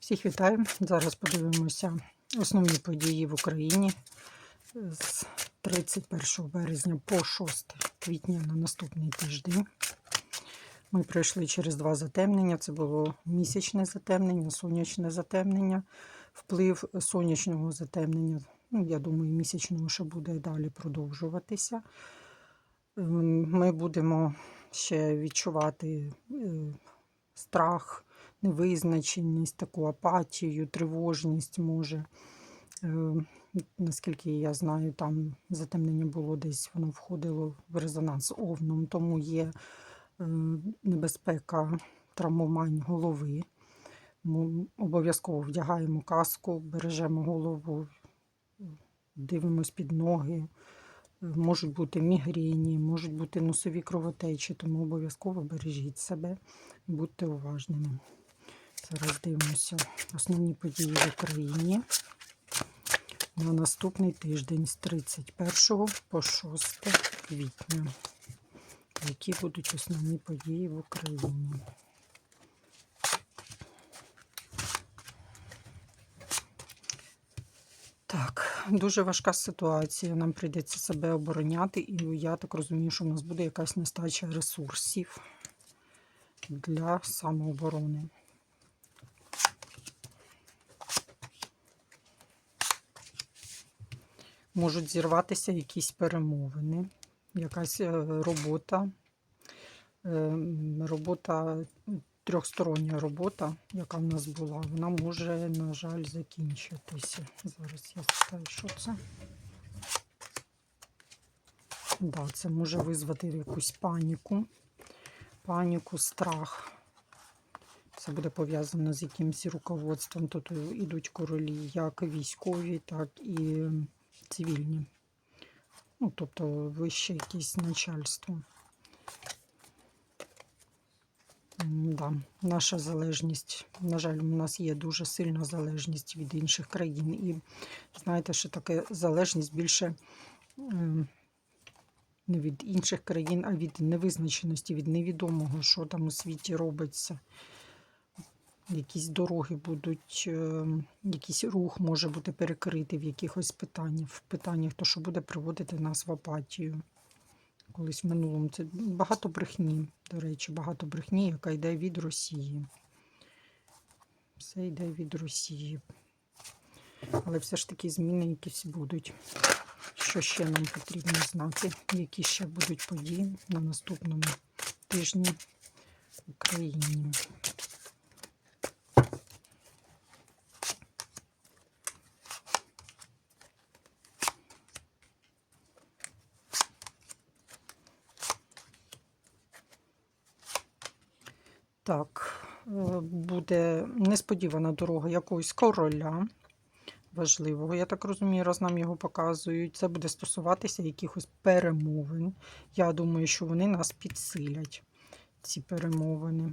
Всіх вітаю. Зараз подивимося основні події в Україні з 31 березня по 6 квітня на наступний тиждень. Ми пройшли через два затемнення. Це було місячне затемнення, сонячне затемнення. Вплив сонячного затемнення, ну, я думаю, місячного ще буде далі продовжуватися. Ем, Ми будемо ще відчувати е, страх, невизначеність, таку апатію, тривожність може. Е, Наскільки я знаю, там затемнення було десь, воно входило в резонанс з овном, тому є е, небезпека травмувань голови. Ми обов'язково вдягаємо каску, бережемо голову, дивимось під ноги. Е, Можуть бути мігрені, можуть бути носові кровотечі, тому обов'язково бережіть себе, будьте уважними. Зараз дивимося основні події в Україні на наступний тиждень з 31 по 6 квітня. Які будуть основні події в Україні? Так, дуже важка ситуація. Нам прийдеться себе обороняти, і я так розумію, що в нас буде якась нестача ресурсів для самооборони. Можуть зірватися якісь перемовини, якась е, робота, е, робота, трьохстороння робота, яка в нас була, вона може, на жаль, закінчитися. Зараз я спитаю, що це. Да, це може визвати якусь паніку, паніку, страх. Це буде пов'язано з якимось руководством. Тут йдуть королі, як військові, так і цивільні. Ну, тобто вище якесь начальство. Да. Наша залежність, на жаль, у нас є дуже сильна залежність від інших країн. І знаєте, що таке залежність більше ем, не від інших країн, а від невизначеності, від невідомого, що там у світі робиться. Якісь дороги будуть, е, якийсь рух може бути перекритий в якихось питаннях, в питаннях, то що буде приводити нас в апатію. Колись в минулому це багато брехні, до речі, багато брехні, яка йде від Росії. Все йде від Росії. Але все ж таки зміни якісь будуть. Що ще нам потрібно знати? Які ще будуть події на наступному тижні в Україні? Так, е, буде несподівана дорога якогось короля важливого. Я так розумію, раз нам його показують. Це буде стосуватися якихось перемовин. Я думаю, що вони нас підсилять, ці перемовини.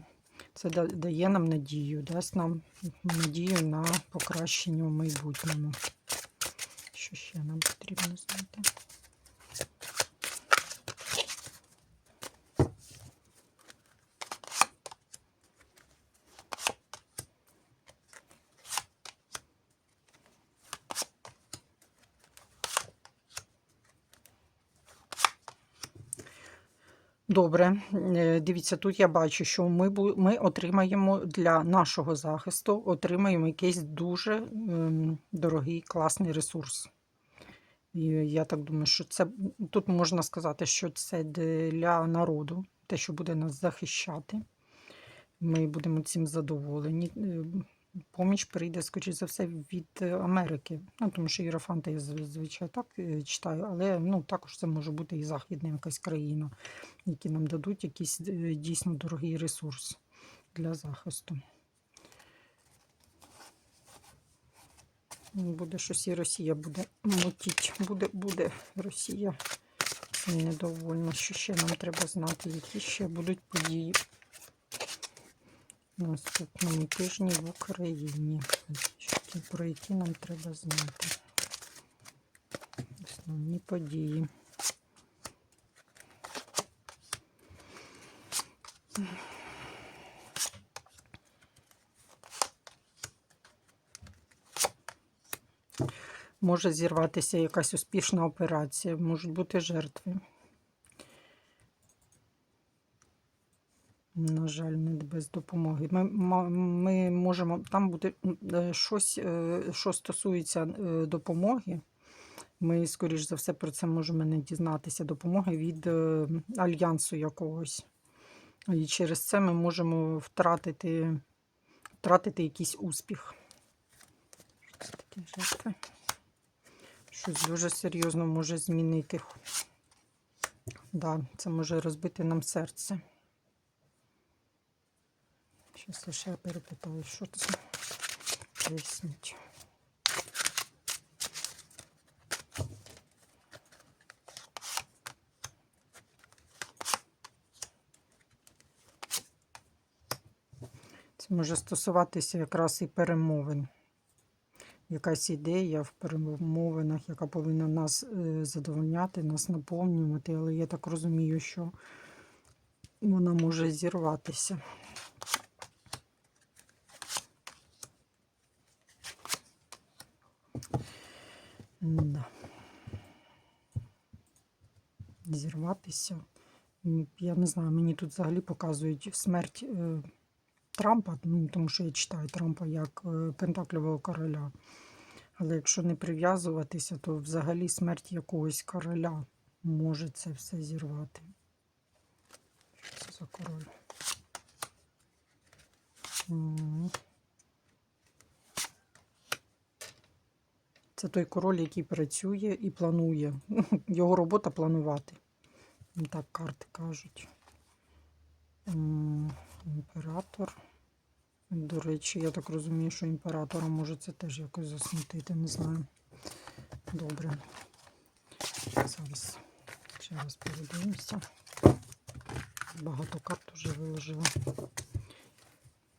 Це дає нам надію, дасть нам надію на покращення в майбутньому. Що ще нам потрібно знати? Добре, Е, дивіться, тут я бачу, що ми, ми отримаємо для нашого захисту отримаємо якийсь дуже ем, дорогий, класний ресурс. І я так думаю, що це тут можна сказати, що це для народу, те, що буде нас захищати. Ми будемо цим задоволені. Поміч прийде, скоріш за все, від Америки. Ну, тому що Єрофанта я зазвичай так е, читаю, але ну, також це може бути і західна якась країна, які нам дадуть якийсь е, дійсно дорогий ресурс для захисту. Буде щось і Росія буде мутіть. Буде, буде Росія недовольна. Що ще нам треба знати, які ще будуть події наступному тижні в Україні. Про які нам треба знати. Основні події. Може зірватися якась успішна операція, можуть бути жертви. На жаль, не без допомоги. Ми, ми можемо там буде е, щось, е, що стосується е, допомоги. Ми, скоріш за все, про це можемо не дізнатися. Допомоги від альянсу якогось. І через це ми можемо втратити, втратити якийсь успіх. Що жертви? Щось дуже серйозно може змінити. Да, це може розбити нам серце. Щас лише я перепитаю, що це. Поясніть. Це може стосуватися якраз і перемовин. Якась ідея в перемовинах, яка повинна нас е, задовольняти, нас наповнювати, але я так розумію, що вона може зірватися. Да. Зірватися. Я не знаю, мені тут взагалі показують смерть е, Трампа, ну, тому що я читаю Трампа як е, Пентакльового короля. Але якщо не прив'язуватися, то взагалі смерть якогось короля може це все зірвати. Що це за король? Це той король, який працює і планує. Його робота планувати. Ну, Так карти кажуть. Імператор. До речі, я так розумію, що імператора може це теж якось засмутити, не знаю. Добре. Зараз ще раз передивимося. Багато карт вже виложила.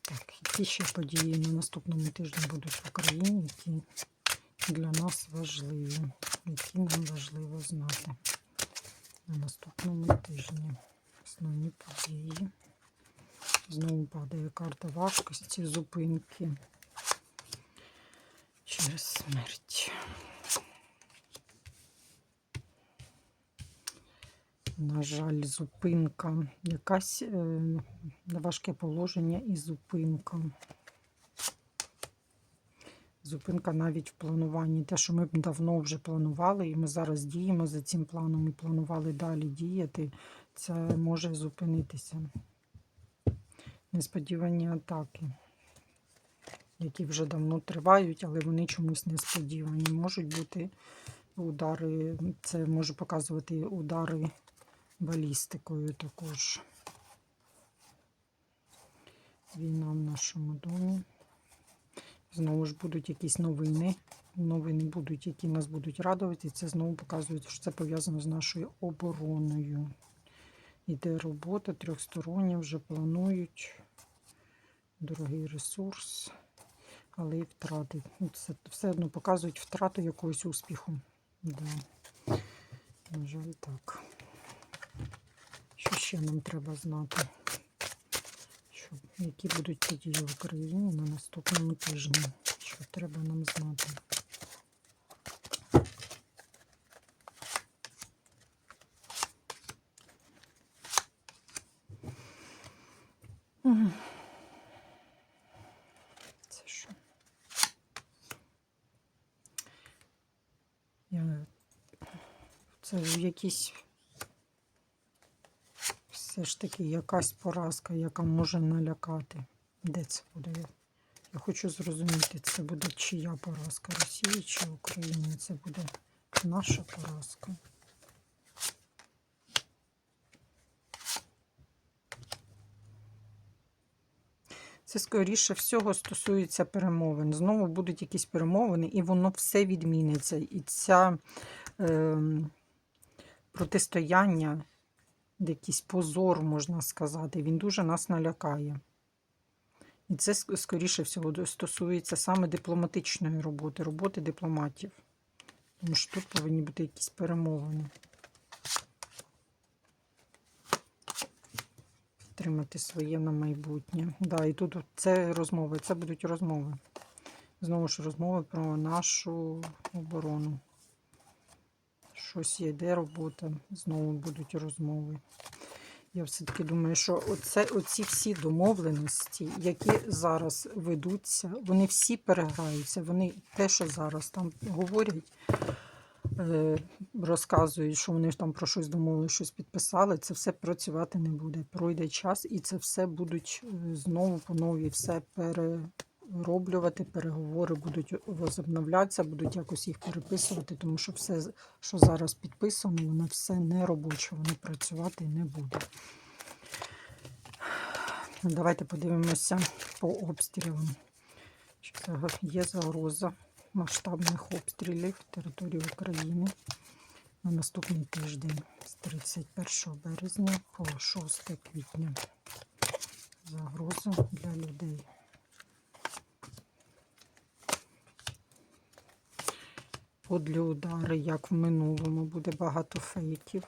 Так, які ще події на наступному тижні будуть в Україні, які для нас важливі, які нам важливо знати на наступному тижні. Основні події. Знову падає карта важкості, зупинки через смерть. На жаль, зупинка. Якась е, важке положення і зупинка. Зупинка навіть в плануванні. Те, що ми давно вже планували, і ми зараз діємо за цим планом і планували далі діяти, це може зупинитися. Несподівані атаки, які вже давно тривають, але вони чомусь несподівані. Можуть бути удари, це може показувати удари балістикою також. Війна в нашому домі. Знову ж будуть якісь новини. Новини будуть, які нас будуть радувати. Це знову показує, що це пов'язано з нашою обороною. Іде робота трьохстороння, вже планують. Дорогий ресурс, але і втрати. Ну, Це все одно показують втрату якогось успіху. Да. На жаль, так. Що ще нам треба знати? Які будуть події в Україні на наступному тижні? Що треба нам знати? Це що? Я... Це якісь все ж таки якась поразка, яка може налякати. Де це буде? Я, хочу зрозуміти, це буде чия поразка Росії чи України? Це буде наша поразка. Це скоріше всього стосується перемовин. Знову будуть якісь перемовини, і воно все відміниться. І ця е, протистояння, якийсь позор, можна сказати, він дуже нас налякає. І це, скоріше всього, стосується саме дипломатичної роботи, роботи дипломатів. Тому що тут повинні бути якісь перемовини. Підтримати своє на майбутнє. Да, і тут це розмови, це будуть розмови. Знову ж розмови про нашу оборону. Щось йде робота, знову будуть розмови. Я все-таки думаю, що оце, оці всі домовленості, які зараз ведуться, вони всі переграються. Вони те, що зараз там говорять, е, розказують, що вони ж там про щось домовили, щось підписали, це все працювати не буде. Пройде час, і це все будуть е, знову по новій все перероблювати, переговори будуть возобновлятися, будуть якось їх переписувати, тому що все, що зараз підписано, воно все не робоче, воно працювати не буде. Давайте подивимося по обстрілам. Є загроза масштабних обстрілів території України на наступний тиждень з 31 березня по 6 квітня. Загроза для людей. Подлі удари, як в минулому, буде багато фейків,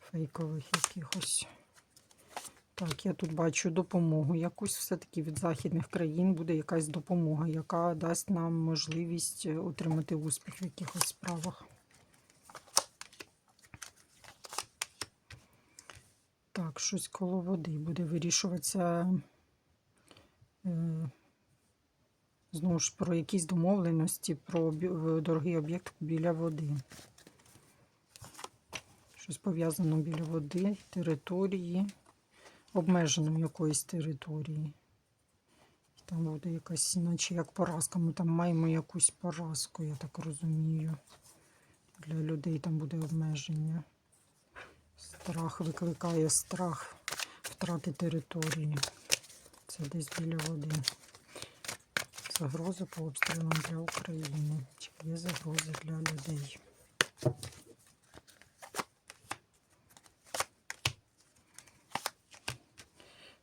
фейкових якихось. Так, я тут бачу допомогу. Якусь все-таки від західних країн буде якась допомога, яка дасть нам можливість е, отримати успіх в якихось справах. Так, щось коло води буде вирішуватися. Знову ж про якісь домовленості, про дорогий об'єкт біля води. Щось пов'язано біля води, території, обмежено якоїсь території. Там буде якась, наче як поразка. Ми там маємо якусь поразку, я так розумію. Для людей там буде обмеження. Страх викликає страх втрати території. Це десь біля води. Загроза по обстрілам для України. Чи є загрози для людей?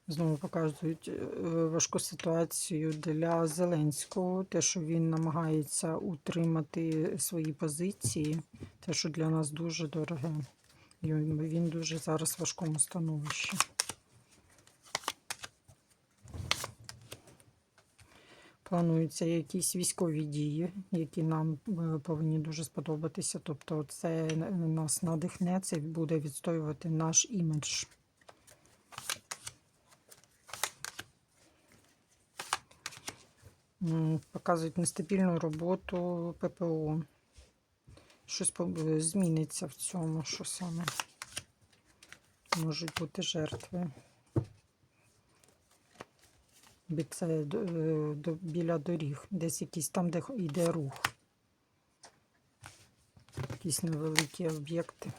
Знову показують е, важку ситуацію для Зеленського. Те, що він намагається утримати свої позиції, те, що для нас дуже дороге. Він дуже зараз в важкому становищі. Плануються якісь військові дії, які нам е, повинні дуже сподобатися. Тобто, це нас надихне, це буде відстоювати наш імідж. Показують нестабільну роботу ППО. Щось зміниться в цьому, що саме можуть бути жертви. Це до- е, біля доріг, десь якісь там, де йде рух. Якісь невеликі об'єкти.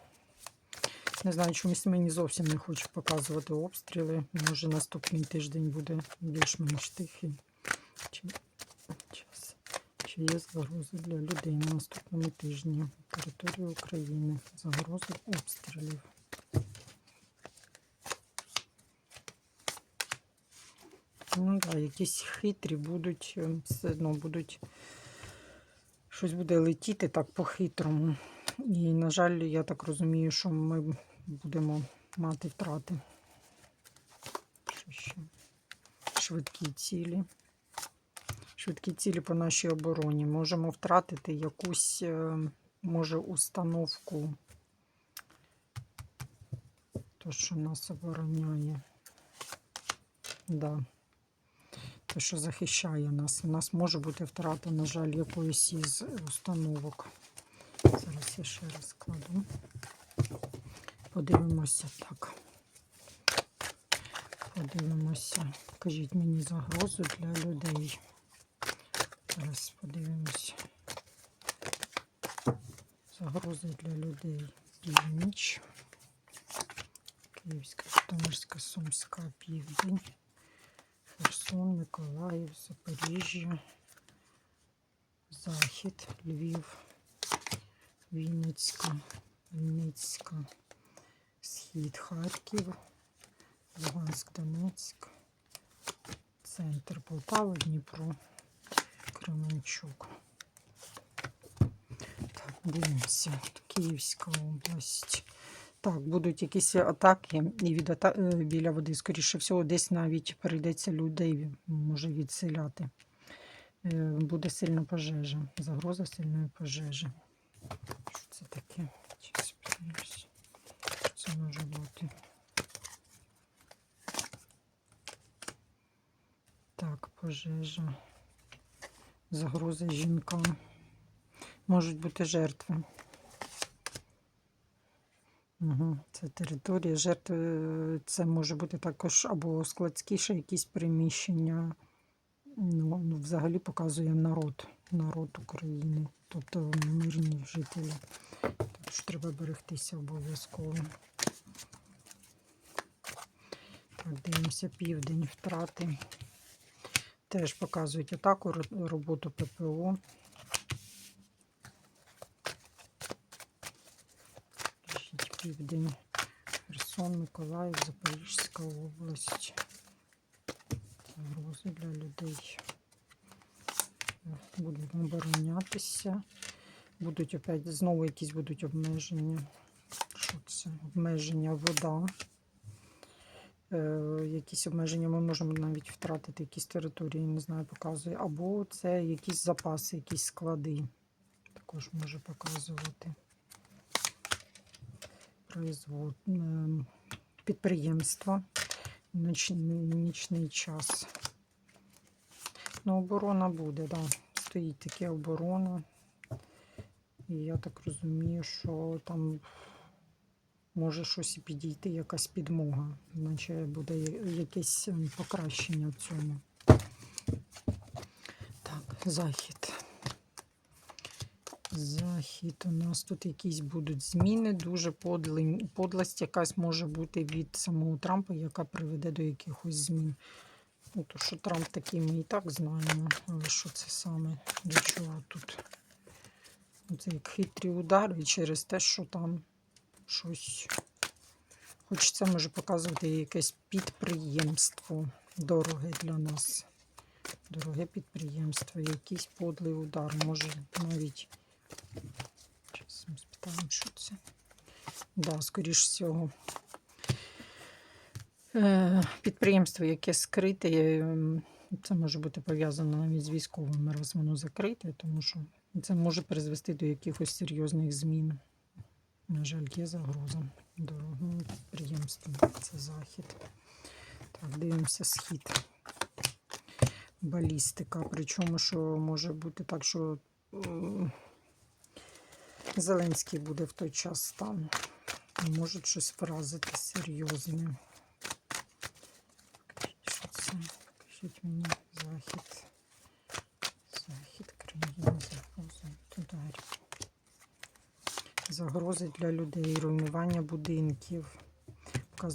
Не знаю, чомусь мені зовсім не хочу показувати обстріли. Може наступний тиждень буде більш-менш тихий. Чи. Чи є загрози для людей на наступному тижні території України? Загрози обстрілів. Ну да, якісь хитрі будуть, е, все одно будуть, щось буде летіти так по-хитрому. І, на жаль, я так розумію, що ми будемо мати втрати. Що ще? Швидкі цілі. Швидкі цілі по нашій обороні. Можемо втратити якусь, е, може, установку, то, що нас обороняє. Да. Те, що захищає нас. У нас може бути втрата, на жаль, якоїсь із установок. Зараз я ще раз кладу. Подивимося так. Подивимося. Кажіть мені загрозу для людей. Зараз подивимося. Загрози для людей. Північ. Київська, Житомирська, Сумська, Південь. Херсон, Миколаїв, Запоріжжя, Захід, Львів, Вінницька, Вінницька, Схід, Харків, Луганськ, Донецьк, Центр Полтава, Дніпро, Кременчук. Так, дивимося. Київська область. Так, будуть якісь атаки і від ата... е, біля води, скоріше всього, десь навіть прийдеться людей може відселяти. Е, Буде сильна пожежа. Загроза сильної пожежі. Що це таке? Що це може бути? Так, пожежа. Загроза жінкам. Можуть бути жертви. Це територія жертви. Це може бути також або складськіше якісь приміщення. Ну, ну, взагалі показує народ, народ України, тобто мирні жителі. Що треба берегтися обов'язково. Так, дивимося південь втрати. Теж показують атаку, роботу ППО. Південь. Херсон, Миколаїв, Запорізька область. Загрози для людей. Будемо оборонятися. Будуть опять знову якісь будуть обмеження. Що це? Обмеження вода. Е, якісь обмеження ми можемо навіть втратити якісь території, не знаю, показує. Або це якісь запаси, якісь склади. Також може показувати. Підприємства. Ночний, нічний час. Ну, оборона буде, так. Да. Стоїть таке оборона. І я так розумію, що там може щось і підійти, якась підмога. Наче буде якесь ем, покращення в цьому. Так, захід. Захід. У нас тут якісь будуть зміни. Дуже подли, подлость якась може бути від самого Трампа, яка приведе до якихось змін. Ну, то, що Трамп такий, ми і так знаємо. Але що це саме? До чого тут? Ну, Це як хитрі удари через те, що там щось. Хоч це може показувати якесь підприємство дороге для нас. Дороге підприємство, якийсь подлий удар. Може навіть. Зараз ми спитаємо, що це. Да, скоріш всього. Е, Підприємство, яке скрите, е, це може бути пов'язано навіть з військовими, раз воно закрите, тому що це може призвести до якихось серйозних змін. На жаль, є загроза дорогому підприємству. Це захід. Так, дивимося схід. Балістика. Причому, що може бути так, що Зеленський буде в той час там. Може щось вразити серйозне. Що? Покажіть мені захід. Захід країни, загроза, ударів. Загрози для людей, руйнування будинків.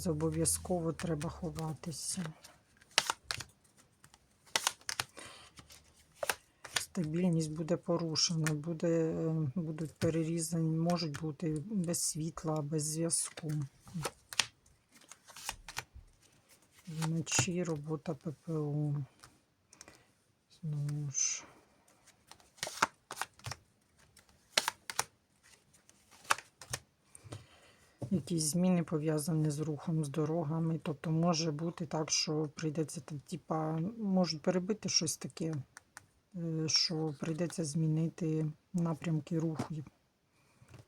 Обов'язково треба ховатися. Стабільність буде порушена, буде, е, будуть перерізані, можуть бути без світла, без зв'язку. Вночі робота ППО. Знову ж. Якісь зміни пов'язані з рухом, з дорогами. Тобто може бути так, що прийдеться типа, можуть перебити щось таке, що прийдеться змінити напрямки руху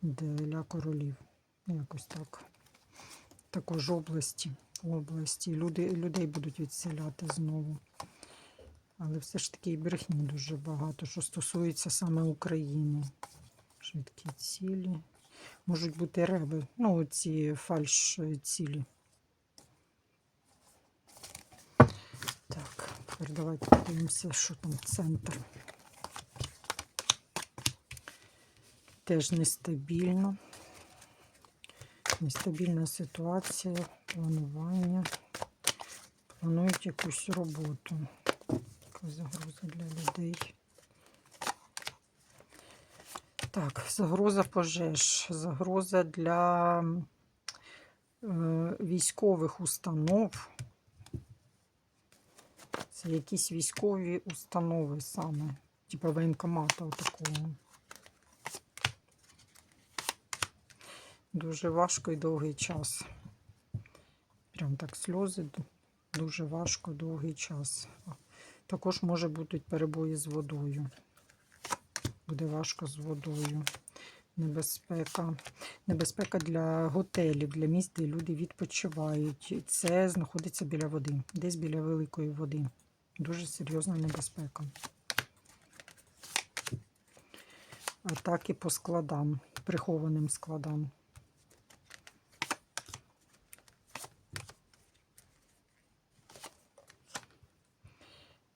для королів. Якось так. Також області. області. Люди, людей будуть відселяти знову. Але все ж таки і брехні дуже багато, що стосується саме України. Швидкі цілі. Можуть бути реби, ну, ці фальш цілі. Тепер давайте подивимося, що там центр. Теж нестабільно. Нестабільна ситуація, планування. Планують якусь роботу. Така загроза для людей. Так, загроза пожеж, загроза для е, військових установ. Це якісь військові установи саме, типу воєнкомата такого. Дуже важко і довгий час. Прям так сльози. Дуже важко довгий час. Також може бути перебої з водою. Буде важко з водою. Небезпека. Небезпека для готелів, для місць, де люди відпочивають. Це знаходиться біля води, десь біля великої води. Дуже серйозна небезпека. Атаки по складам, прихованим складам.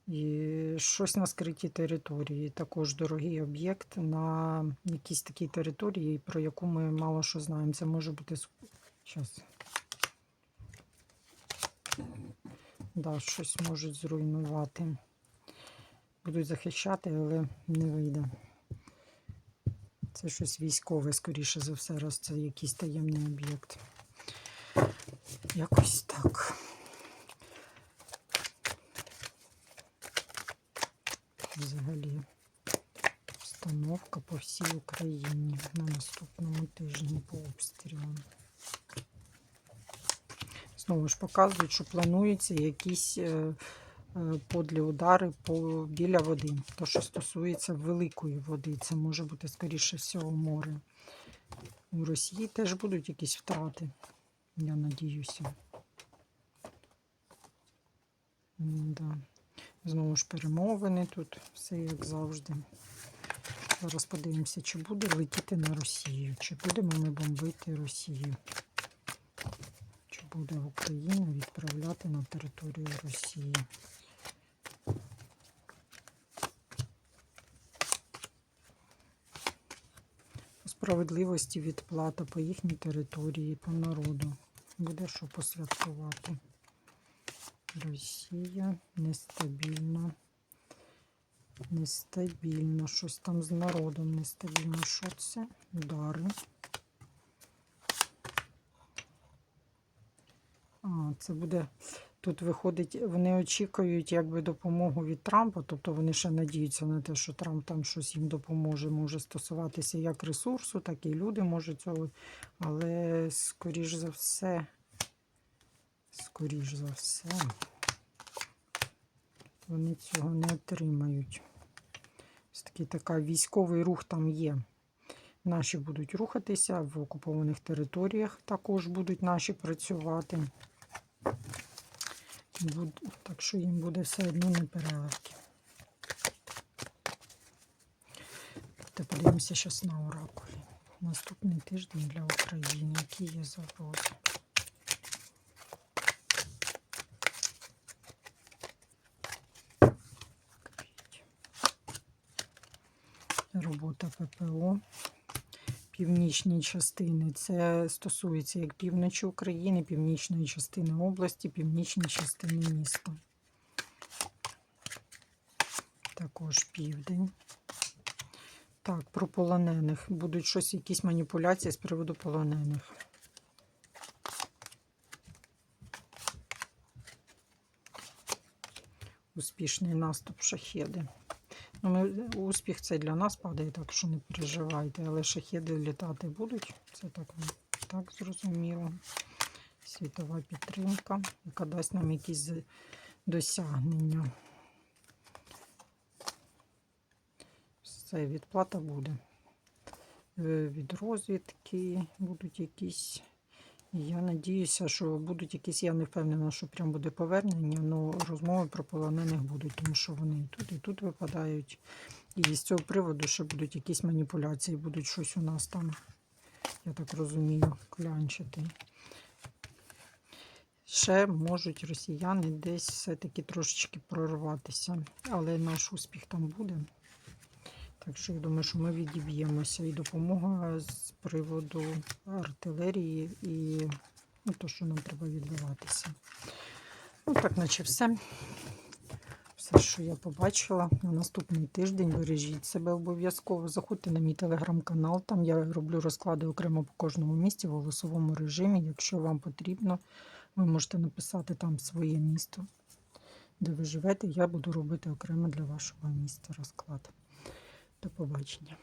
І щось на скритій території. Також дорогий об'єкт на якійсь такій території, про яку ми мало що знаємо. Це може бути Щас. Да, щось можуть зруйнувати. Будуть захищати, але не вийде. Це щось військове, скоріше за все, раз це якийсь таємний об'єкт. Якось так. Взагалі обстановка по всій Україні на наступному тижні по обстрілам. Знову ж показують, що плануються якісь е, е, подлі удари по, біля води. То, що стосується великої води, це може бути, скоріше всього, море. У Росії теж будуть якісь втрати, я надіюся. Да. Знову ж перемовини тут, все як завжди. Зараз подивимося, чи буде летіти на Росію, чи будемо ми бомбити Росію. Буде Україна відправляти на територію Росії. Справедливості відплата по їхній території, по народу. Буде що посвяткувати. Росія нестабільна. Нестабільно. Щось там з народом нестабільно. Що це? Удари. Це буде. Тут виходить, вони очікують якби допомогу від Трампа, тобто вони ще надіються на те, що Трамп там щось їм допоможе, може стосуватися як ресурсу, так і люди можуть цього. Але, скоріш за все, скоріш за все, вони цього не отримають. Ось такий така військовий рух там є. Наші будуть рухатися в окупованих територіях, також будуть наші працювати. Так що їм буде все одно непереливки. Та подивимося зараз на оракулі. Наступний тиждень для України, які є загрози. Робота ППО. Північні частини. Це стосується як півночі України, північної частини області, північної частини міста. Також південь. Так, про полонених. Будуть щось, якісь маніпуляції з приводу полонених. Успішний наступ шахеди. Ну, ми, Успіх це для нас падає, так що не переживайте. Але шахеди літати будуть. Це так, так зрозуміло. Світова підтримка, яка дасть нам якісь досягнення. Все, відплата буде. Е, від розвідки будуть якісь. Я надіюся, що будуть якісь, я не впевнена, що прям буде повернення, але розмови про полонених будуть, тому що вони і тут, і тут випадають. І з цього приводу ще будуть якісь маніпуляції, будуть щось у нас там, я так розумію, клянчити. Ще можуть росіяни десь все-таки трошечки прорватися, але наш успіх там буде. Так що я думаю, що ми відіб'ємося. І допомога з приводу артилерії і ну, то, що нам треба відбиватися. Ну, так, наче все. Все, що я побачила на наступний тиждень. Бережіть себе обов'язково. Заходьте на мій телеграм-канал. Там я роблю розклади окремо по кожному місці в голосовому режимі. Якщо вам потрібно, ви можете написати там своє місто, де ви живете. Я буду робити окремо для вашого міста розклад. До побачення.